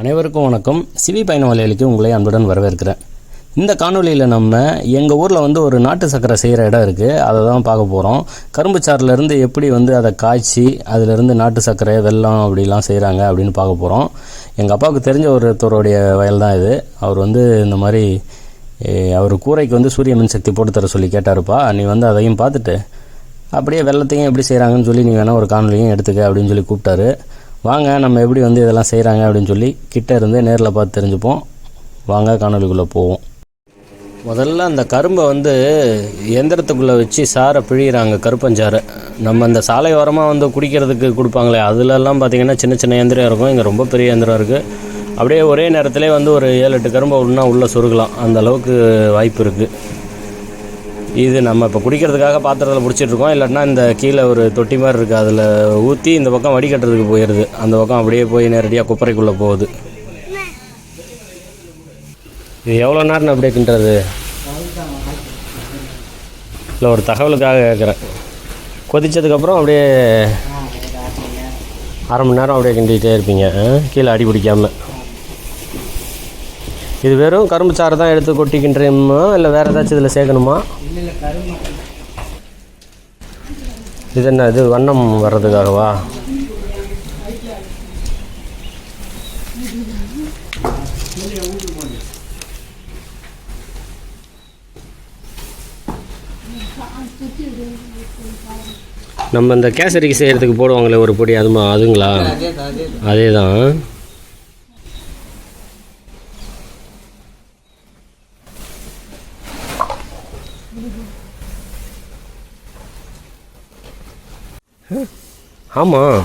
அனைவருக்கும் வணக்கம். சிவி பயண வலையலுக்கு உங்களை அன்புடன் வரவேற்கிறேன். இந்த காணொலியில் நம்ம எங்கள் ஊரில் வந்து ஒரு நாட்டு சர்க்கரை செய்கிற இடம் இருக்குது அதை தான் பார்க்க போகிறோம் கரும்பு சாறிலேருந்து எப்படி வந்து அதை காய்ச்சி அதிலிருந்து நாட்டு சர்க்கரை வெல்லம் அப்படிலாம் செய்கிறாங்க அப்படின்னு பார்க்க போகிறோம் எங்கள் அப்பாவுக்கு தெரிஞ்ச ஒருத்தருடைய வயல் தான் இது. அவர் வந்து இந்த மாதிரி அவர் கூரைக்கு வந்து சூரிய மின்சக்தி போட்டு தர சொல்லி கேட்டாருப்பா. நீ வந்து அதையும் பார்த்துட்டு அப்படியே வெள்ளத்தையும் எப்படி செய்கிறாங்கன்னு சொல்லி நீ வேணால் ஒரு காணொலியும் எடுத்துக்க அப்படின்னு சொல்லி கூப்பிட்டாரு. வாங்க நம்ம எப்படி வந்து இதெல்லாம் செய்கிறாங்க அப்படின்னு சொல்லி கிட்டே இருந்து நேரில் பார்த்து தெரிஞ்சுப்போம். வாங்க காணொலிக்குள்ளே போவோம். முதல்ல அந்த கரும்பை வந்து எந்திரத்துக்குள்ளே வச்சு சாரை பிழிகிறாங்க கருப்பஞ்சாறு. நம்ம அந்த சாலை ஓரமாக வந்து குடிக்கிறதுக்கு கொடுப்பாங்களே அதுலலாம் பார்த்தீங்கன்னா சின்ன சின்ன எந்திரம் இருக்கும். இங்கே ரொம்ப பெரிய எந்திரம் இருக்குது அப்படியே ஒரே நேரத்திலே வந்து ஒரு ஏழு எட்டு கரும்பை ஒன்றா உள்ளே சொருகலாம். அந்த அளவுக்கு வாய்ப்பு இருக்குது இது நம்ம இப்போ குடிக்கிறதுக்காக பாத்திரத்தில் பிடிச்சிட்ருக்கோம். இல்லைன்னா இல்லாட்டினா இந்த கீழே ஒரு தொட்டி மாதிரி இருக்குது அதில் ஊற்றி இந்த பக்கம் வடிகட்டுறதுக்கு போயிடுது அந்த பக்கம் அப்படியே போய் நேரடியாக குப்பரைக்குள்ளே போகுது. இது எவ்வளோ நேரம் அப்படியே கிண்டுறது? இல்லை ஒரு தகவலுக்காக கேட்குறேன். கொதித்ததுக்கப்புறம் அப்படியே அரை மணி நேரம் அப்படியே கிண்டிகிட்டே இருப்பீங்க. கீழே அடி பிடிக்காமல் இது வெறும் கரும்பு சாறு தான் எடுத்து கொட்டி இல்லை வேறு ஏதாச்சும் இதில் சேர்க்கணுமா? இது என்ன இது வண்ணம் வர்றதுக்காகவா? நம்ம இந்த கேசரிக்கு செய்கிறதுக்கு போடுவாங்களே ஒரு பொடி அதுமா அதுங்களா? அதே தான் ஆமாம்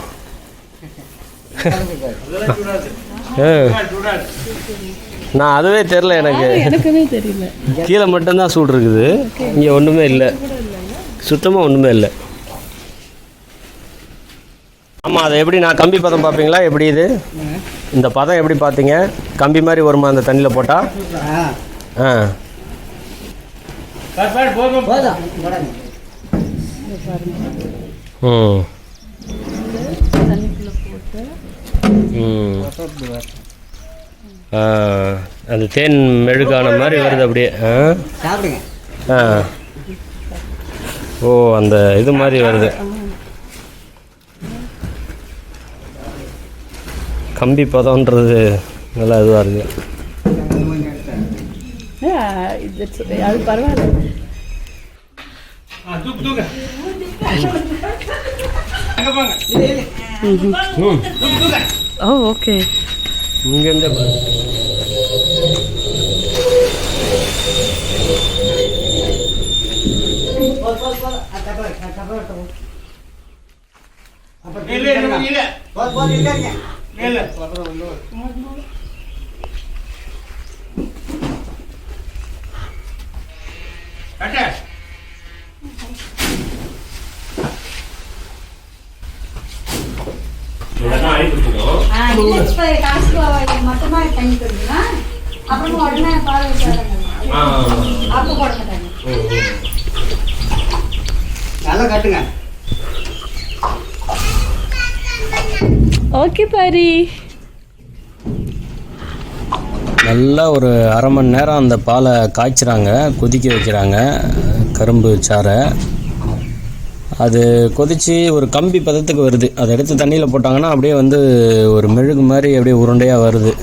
நான் அதுவே தெரில எனக்கு. எனக்குமே தெரியல. கீழே மட்டும்தான் சூடு இருக்குது. இங்கே ஒன்றுமே இல்லை. சுத்தமாக ஒன்றுமே இல்லை ஆமாம் அதை எப்படி நான் கம்பி பதம் பார்ப்பீங்களா? எப்படி இது? இந்த பதம் எப்படி பார்த்தீங்க? கம்பி மாதிரி வருமா அந்த தண்ணியில் போட்டால் ஆ. ம் ஆ அந்த தேன் மெழுகான மாதிரி வருது அப்படியே. ஆ? ஓ அந்த இது மாதிரி வருது. கம்பி பதம்ன்றது நல்லா இதுவாக இருக்குது ஆ, இது சரி, அது பரவாயில்ல ம் ஓ ஓகே இங்கேருந்து ஆ, இப்ப காசு போ- மொத்தமா தண்ணி கொடுங்க. அப்புறமா உடனே பால் ஊத்தி வரணும். அப்ப போட மாட்டாங்க. நல்லா கட்டுங்க ஓகே பாரி நல்லா ஒரு அரை மணி நேரம் அந்த பாலை காய்ச்சுறாங்க கொதிக்க வைக்கிறாங்க கரும்பு சாறை அது கொதித்து ஒரு கம்பி பதத்துக்கு வருது. அதை எடுத்து தண்ணியில் போட்டாங்கன்னா அப்படியே வந்து ஒரு மெழுகு மாதிரி அப்படியே உருண்டையாக வருது.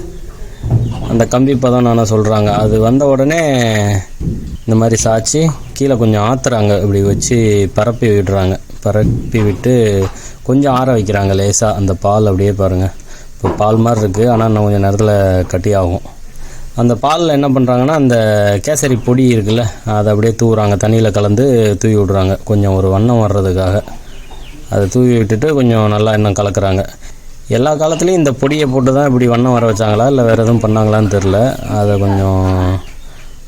அந்த கம்பி பதம் நானும் சொல்கிறாங்க அது வந்த உடனே இந்த மாதிரி சாய்ச்சி கீழே கொஞ்சம் ஆத்துறாங்க. இப்படி வச்சு பரப்பி விடுறாங்க. பரப்பி விட்டு கொஞ்சம் ஆற வைக்கிறாங்க லேசாக அந்த பால் அப்படியே பாருங்கள் இப்போ பால் மாதிரி இருக்குது ஆனால் இன்னும் கொஞ்சம் நேரத்தில் கட்டி ஆகும் அந்த பாலில் என்ன பண்ணுறாங்கன்னா அந்த கேசரி பொடி இருக்குல்ல அதை அப்படியே தூவுறாங்க. தண்ணியில் கலந்து தூவி விடுறாங்க. கொஞ்சம் ஒரு வண்ணம் வர்றதுக்காக. அதை தூவி விட்டுட்டு கொஞ்சம் நல்லா இன்னும் கலக்குறாங்க. எல்லா காலத்துலேயும் இந்த பொடியை போட்டு தான் இப்படி வண்ணம் வர வச்சாங்களா இல்லை வேறு எதுவும் பண்ணாங்களான்னு தெரில அதை கொஞ்சம்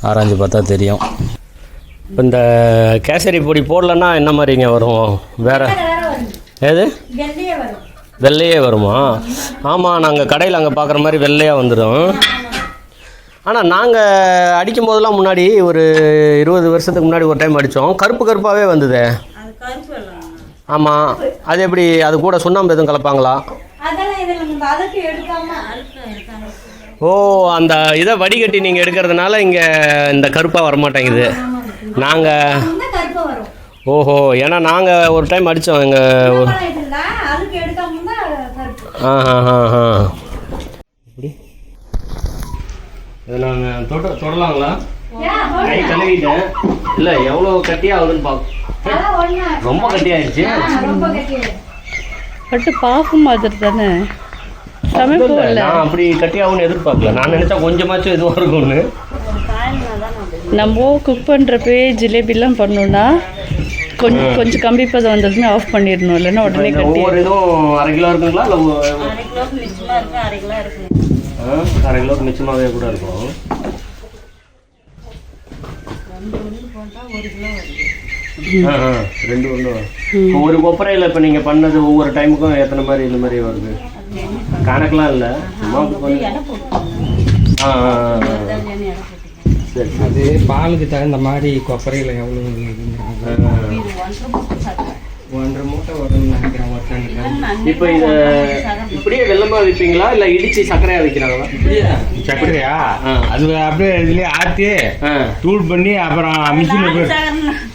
ஆராய்ஞ்சு பார்த்தா தெரியும். இப்போ இந்த கேசரி பொடி போடலன்னா என்ன மாதிரிங்க வரும்? வேறு வரும். வெள்ளையே வருமா? ஆமாம் நாங்கள் கடையில் அங்கே பார்க்குற மாதிரி வெள்ளையாக வந்துடும் ஆனால் நாங்கள் அடிக்கும் போதெல்லாம் முன்னாடி ஒரு இருபது வருஷத்துக்கு முன்னாடி ஒரு டைம் அடித்தோம் கருப்பு கருப்பாகவே வந்ததே. ஆமாம் அது எப்படி அது கூட சுண்ணாம்பு எதுவும் கலப்பாங்களா? ஓ அந்த இதை வடிகட்டி நீங்கள் எடுக்கிறதுனால இங்கே இந்த கருப்பாக வரமாட்டேங்குது. நாங்கள் ஓஹோ ஏன்னா நாங்கள் ஒரு டைம் அடித்தோம் எங்கள் ஆ ஆ ஆ ஆ இப்படி இதை நாங்கள் தொட தொடலாங்களா? ஏன் கை கழுவிட்டேன் இல்லை எவ்வளோ கட்டியாக ஆகுதுன்னு பார்க்க அதெல்லாம் ஒண்ணா. ரொம்ப கட்டியாயிடுச்சு ரொம்ப கட்டி பட்டு பார்க்கும் மாதிரி தானே? சமைப்பு இல்ல, இல்லை நான் அப்படி கட்டியாகும்னு எதிர்பார்க்கல. நான் நினைச்சா கொஞ்சமாச்சும் இதுவாக இருக்கும்னு. நம்ம குக் பண்ணுறப்பே ஜிலேபிலாம் பண்ணோம்னா கொஞ்சம் கொஞ்சம் கம்பி பதம் வந்ததுமே ஆஃப் பண்ணிடணும். இல்லைன்னா உடனே கட்டி ஒவ்வொரு இதுவும் அரை கிலோ இருக்குங்களா? இல்லை அரை கிலோக்கு மிச்சமாகவே கூட இருக்கும். ஆ, ஆ, ரெண்டு ஒன்று ஒரு கொப்பரையில் இப்போ நீங்கள் பண்ணது ஒவ்வொரு டைமுக்கும் எத்தனை மாதிரி இந்த மாதிரி வருது. கணக்கெலாம் இல்லை. சும்மா ஆ ஆ, ஆ, ஆ. சரி அது பாலுக்கு தகுந்த மாதிரி கொப்பரையில் எவ்வளோ ஒன்றரை மூட்டை வரும்னு நினைக்கிறேன் ஒரு டன்னுக்கு இப்போ இதை இப்படியே வெள்ளமா வைப்பீங்களா? இல்லை இடிச்சு சர்க்கரையா வைக்கிறாங்களா சர்க்கரையா? ஆ. அது அப்படியே இதுலயே ஆட்டி ஆ. தூள் பண்ணி அப்புறம் மிஷினில்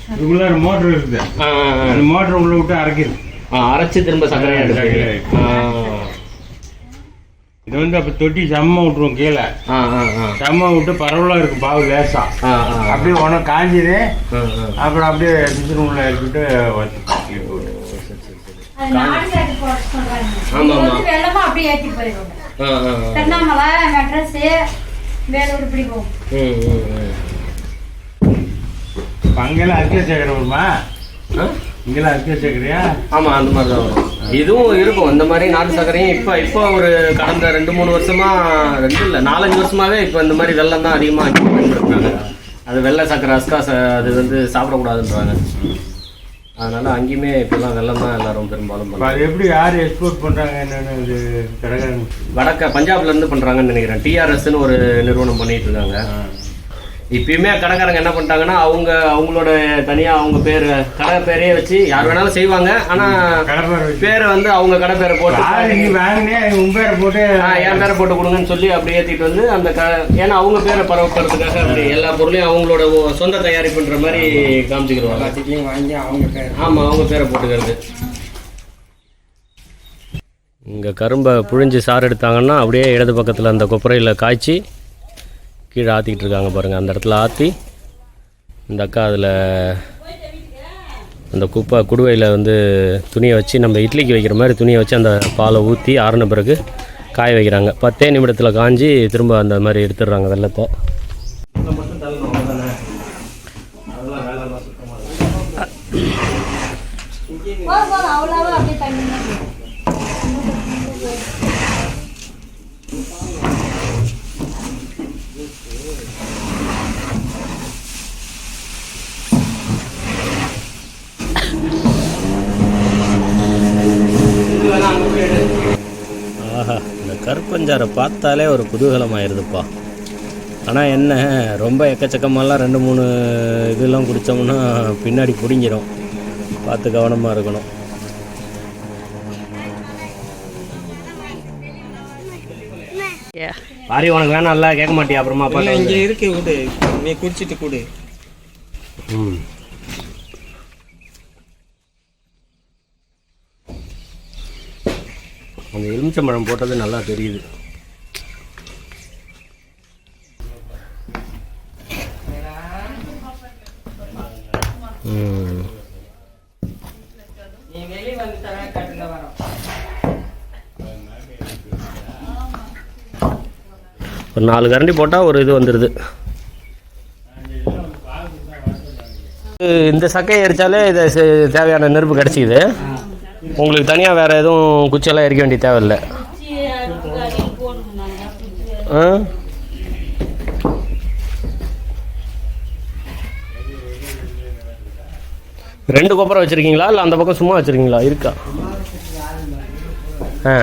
இதுக்குள்ள மோட்டர் இருக்குது. அந்த மோட்டர் உள்ள விட்டு அரைக்குது. ஆ, அரைச்சு திரும்ப சர்க்கரையா எடுப்பீங்க. இது வந்து அப்போ தொட்டி செம்ம விட்டுருவோம் கீழே. ஆ ஆ ஆ. செம்ம விட்டு பரவலாக இருக்கும் பாவு லேசா. அப்படியே உனக்கு காஞ்சிது. அப்புறம் அப்படியே மிஷின் உள்ள எடுத்துட்டு வச்சு இழுத்து விட்டு. அது நாடு சாக்கு போட சொல்றாங்க ஆமா, இது ஆமா. வந்து வெள்ளமா அப்படியே ஏற்றி போயிடுவாங்க. ஆ, ஆ, ஆ. திருவண்ணாமலை மெட்ரஸ் வேலூர் இப்படி போகும். அங்கெல்லாம் அரிசியா சேர்க்குற வருமா? ஆ? இங்கெல்லாம் அரிசியா சேர்க்குறியா ஆமா அந்த மாதிரி தான் வரும். இதுவும் இருக்கும். இந்த மாதிரி நாட்டு சர்க்கரையும் இப்போ இப்போ ஒரு கடந்த ரெண்டு மூணு வருஷமா ரெண்டு இல்லை நாலஞ்சு வருஷமாவே இப்போ இந்த மாதிரி வெள்ளம் தான் அதிகமாக பயன்படுத்துறாங்க. அது வெள்ளை சர்க்கரை அஸ்காஸ் அது வந்து சாப்பிடக்கூடாதுன்றாங்க. அதனால அங்கேயுமே இப்போல்லாம் வெள்ளம் தான் எல்லாரும் பெரும்பாலும் அது எப்படி யார் எக்ஸ்போர்ட் பண்ணுறாங்க என்னென்னு கடைக்காரங்க வடக்க பஞ்சாப்ல இருந்து பண்றாங்கன்னு நினைக்கிறேன். டிஆர்எஸ்ன்னு ஒரு நிறுவனம் பண்ணிட்டு இருக்காங்க. இப்பயுமே கடைக்காரங்க என்ன பண்ணிட்டாங்கன்னா அவங்க அவங்களோட தனியா அவங்க பேர் கடை பேரையே வச்சு யார் வேணாலும் செய்வாங்க. ஆனா கடப்பாரை வச்சு. பேரை வந்து அவங்க கடை பேரை போட்டு நீ வாங்கினே உன் பேரை போட்டு என் பேரை போட்டு கொடுங்கன்னு சொல்லி அப்படி ஏத்திட்டு வந்து அந்த க ஏன்னா அவங்க பேரை பரவப்படுறதுக்காக அப்படி எல்லா பொருளையும் அவங்களோட சொந்த தயாரிப்புன்ற மாதிரி காமிச்சுக்கிடுவாங்க. எல்லாத்தையும் வாங்கி அவங்க பேர் ஆமா அவங்க பேரை போட்டுக்கிறது. இங்கே கரும்பை புழிஞ்சு சாறு எடுத்தாங்கன்னா அப்படியே இடது பக்கத்தில் அந்த கொப்பரையில் காய்ச்சி கீழே ஆற்றிக்கிட்டு இருக்காங்க பாருங்கள் அந்த இடத்துல ஆற்றி இந்த அக்கா அதில் அந்த குப்பை குடுவையில் வந்து துணியை வச்சு நம்ம இட்லிக்கு வைக்கிற மாதிரி துணியை வச்சு அந்த பாலை ஊற்றி ஆறின பிறகு காய வைக்கிறாங்க. பத்தே நிமிடத்தில் காஞ்சி திரும்ப அந்த மாதிரி எடுத்துடுறாங்க வெள்ளத்தை. அவ்வளோவா அப்படியே தண்ணி தான் போகும். ஆஹா இந்த கருப்பஞ்சாரை பார்த்தாலே ஒரு குதூகலம் ஆயிடுதுப்பா ஆனால் என்ன ரொம்ப எக்கச்சக்கமாலாம் ரெண்டு மூணு இதெல்லாம் குடித்தோம்னா பின்னாடி பிடிங்கிரும். பார்த்து கவனமாக இருக்கணும். பாரி உனக்கு வேணாம்ல கேட்க மாட்டியா? அப்புறமா இங்கே இருக்கு விடு. நீ குடிச்சிட்டு கொடு. ம். அந்த எலுமிச்சம்பழம் போட்டது நல்லா தெரியுது. ஒரு நாலு கரண்டி போட்டால் ஒரு இது வந்துடுது இந்த சக்கையை எரித்தாலே இது தேவையான நெருப்பு கிடச்சிக்குது. உங்களுக்கு தனியாக வேறு எதுவும் குச்சியெல்லாம் எரிக்க வேண்டிய தேவையில்லை? ஆ? ரெண்டு கொப்பரை வச்சுருக்கீங்களா? இல்லை அந்த பக்கம் சும்மா வச்சுருக்கீங்களா? இருக்கா? ஆ.